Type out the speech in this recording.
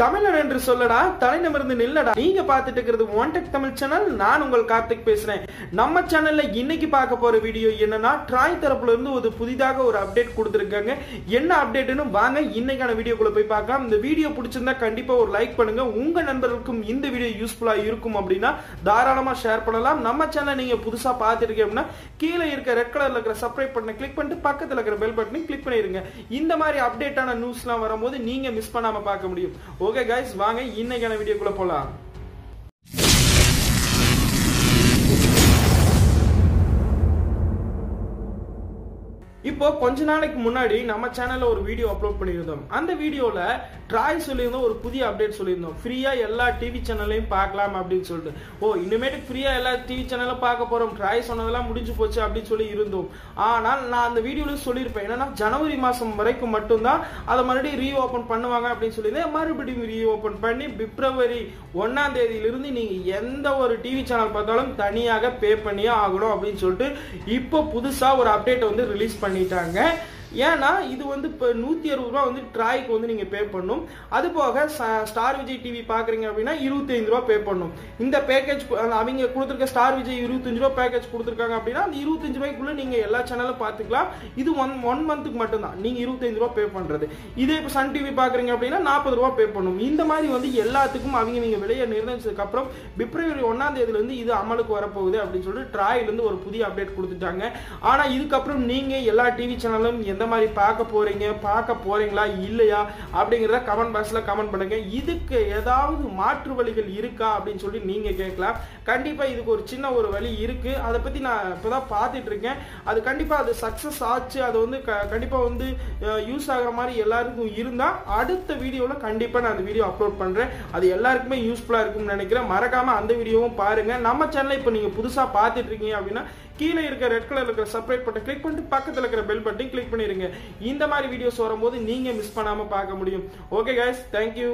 தமிழன் என்று சொல்லடா தலைநிமிர்ந்து நில்லடா. நீங்க பார்த்துட்டு இருக்கிறது ஒன்டெக் தமிழ் சேனல் நான் உங்கள் கார்த்திக் பேசுறேன். நம்ம சேனல்ல இன்னைக்கு பார்க்க போற வீடியோ என்னன்னா ட்ராய் தரப்புல இருந்து ஒரு புதிதாக ஒரு அப்டேட் கொடுத்துருக்காங்க. என்ன அப்டேட்னு வாங்க இன்னைக்கான வீடியோக்குள்ள போய் பார்க்கலாம். இந்த வீடியோ பிடிச்சிருந்தா கண்டிப்பா ஒரு லைக் பண்ணுங்க. உங்க நண்பர்களுக்கும் இந்த வீடியோ யூஸ்ஃபுல்லா இருக்கும் அப்படின்னா தாராளமா ஷேர் பண்ணலாம். நம்ம சேனல் நீங்க புதுசா பாத்துருக்கீங்க அப்படின்னா கீழே இருக்க ரெட் கலர்ல இருக்கிற சப்ஸ்கிரைப் பண்ண கிளிக் பண்ணிட்டு பக்கத்துல இருக்கிற பெல் பட்டனை கிளிக் பண்ணிருங்க. இந்த மாதிரி அப்டேட்டான நியூஸ்லாம் வரும்போது நீங்க மிஸ் பண்ணாம பார்க்க முடியும். ஓகே கைஸ் வாங்க இன்னைக்கான வீடியோக்குள்ள போலாம். இப்போ கொஞ்ச நாளைக்கு முன்னாடி நம்ம சேனல்ல ஒரு வீடியோ அப்லோட் பண்ணியிருந்தோம். அந்த வீடியோல ட்ராய் சொல்லியிருந்தோம் ஒரு புதிய அப்டேட் சொல்லியிருந்தோம். ஃப்ரீயாக எல்லா டிவி சேனல்லையும் பார்க்கலாம் அப்படின்னு சொல்லிட்டு. ஓ இனிமேட்டுக்கு ஃப்ரீயாக எல்லா டிவி சேனலும் பார்க்க போகிறோம் ட்ராய் சொன்னதெல்லாம் முடிஞ்சு போச்சு அப்படின்னு சொல்லி இருந்தோம். ஆனால் நான் அந்த வீடியோவில் சொல்லியிருப்பேன். என்னன்னா ஜனவரி மாதம் வரைக்கும் மட்டும்தான் அதை மறுபடியும் ரீ ஓப்பன் பண்ணுவாங்க அப்படின்னு சொல்லியிருந்தேன். மறுபடியும் ரீ ஓப்பன் பண்ணி பிப்ரவரி ஒன்றாம் தேதியிலிருந்து நீங்கள் எந்த ஒரு டிவி சேனல் பார்த்தாலும் தனியாக பே பண்ணியே ஆகணும் அப்படின்னு சொல்லிட்டு இப்போ புதுசாக ஒரு அப்டேட் வந்து ரிலீஸ் பண்ணிட்டாங்க. ஏன்னா இது வந்து இப்போ நூற்றி அறுபது ரூபா வந்து ட்ராய்க்கு வந்து நீங்கள் பே பண்ணும். அது போக ஸ்டார் விஜய் டிவி பார்க்குறீங்க அப்படின்னா இருபத்தஞ்சு ரூபா பே பண்ணும். இந்த பேக்கேஜ் அவங்க கொடுத்துருக்க ஸ்டார் விஜய் இருபத்தஞ்சு ரூபா பேக்கேஜ் கொடுத்துருக்காங்க அப்படின்னா அந்த இருபத்தஞ்சு ரூபாய்க்குள்ளே நீங்கள் எல்லா சேனலும் பார்த்துக்கலாம் இது ஒன் ஒன் மந்த்துக்கு மட்டும்தான். நீங்கள் இருபத்தஞ்சு ரூபா பே பண்ணுறது இதே இப்போ சன் டிவி பார்க்குறீங்க அப்படின்னா நாற்பது ரூபா பே பண்ணும். இந்த மாதிரி வந்து எல்லாத்துக்கும் அவங்க நீங்கள் விலையை நிர்ணயிச்சதுக்கப்புறம் பிப்ரவரி ஒன்னாம் தேதியிலேருந்து இது அமலுக்கு வரப்போகுது அப்படின்னு சொல்லிட்டு ட்ராயிலேருந்து ஒரு புதிய அப்டேட் கொடுத்துட்டாங்க. ஆனால் இதுக்கப்புறம் நீங்கள் எல்லா டிவி சேனலும் எந்த மாதிரி பார்க்க போறீங்க பார்க்க போறீங்களா இல்லையா அப்படிங்கிறத கமெண்ட் பாக்ஸ்ல கமெண்ட் பண்ணுங்க. இதுக்கு ஏதாவது மாற்று வழிகள் இருக்கா அப்படின்னு சொல்லி நீங்க கேட்கலாம். கண்டிப்பா இதுக்கு ஒரு சின்ன ஒரு வழி இருக்கு. அதை பத்தி நான் இப்பதான் பார்த்துட்டு இருக்கேன். அது கண்டிப்பா அது சக்சஸ் ஆச்சு. அது வந்து கண்டிப்பா வந்து யூஸ் ஆகிற மாதிரி எல்லாருக்கும் இருந்தா அடுத்த வீடியோல கண்டிப்பா நான் அந்த வீடியோ அப்லோட் பண்றேன். அது எல்லாருக்குமே யூஸ்ஃபுல்லா இருக்கும்னு நினைக்கிறேன். மறக்காம அந்த வீடியோவும் பாருங்க. நம்ம சேனலை இப்போ நீங்க புதுசா பார்த்துட்டு இருக்கீங்க அப்படின்னா கீழே இருக்க ரெட் கலர் இருக்கிற சப்ரேட் பட்டன் கிளிக் பண்ணிட்டு பக்கத்தில் இருக்கிற பெல் பட்டன் கிளிக் பண்ணிருங்க. இந்த மாதிரி வீடியோஸ் வரும்போது நீங்க மிஸ் பண்ணாமல் பார்க்க முடியும். Okay guys thank you